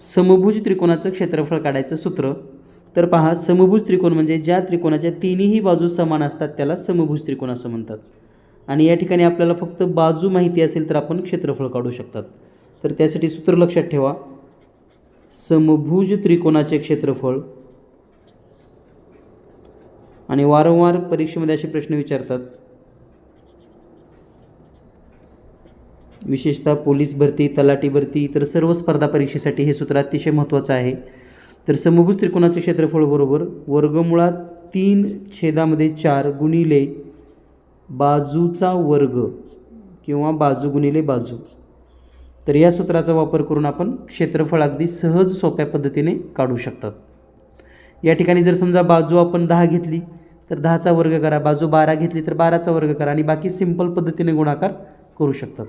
समभुज त्रिकोणाचं क्षेत्रफळ काढायचं सूत्र. तर पहा समभुज त्रिकोण म्हणजे ज्या त्रिकोणाच्या तिन्ही बाजू समान असतात त्याला समभुज त्रिकोण असं म्हणतात. आणि या ठिकाणी आपल्याला फक्त बाजू माहिती असेल तर आपण क्षेत्रफळ काढू शकतात. तर त्यासाठी सूत्र लक्षात ठेवा. समभुज त्रिकोणाचे क्षेत्रफळ. आणि वारंवार परीक्षेमध्ये असे प्रश्न विचारतात विशेषतः पोलीस भरती तलाठी भरती इतर सर्व स्पर्धा परीक्षेसाठी हे सूत्र अतिशय महत्त्वाचं आहे. तर समभुज त्रिकोणाचे क्षेत्रफळ बरोबर वर्गमुळात तीन छेदामध्ये चार गुणिले बाजूचा वर्ग किंवा बाजू गुणिले बाजू. तर या सूत्राचा वापर करून आपण क्षेत्रफळ अगदी सहज सोप्या पद्धतीने काढू शकतात. या ठिकाणी जर समजा बाजू आपण दहा घेतली तर दहाचा वर्ग करा. बाजू बारा घेतली तर बाराचा वर्ग करा. आणि बाकी सिंपल पद्धतीने गुणाकार करू शकतात.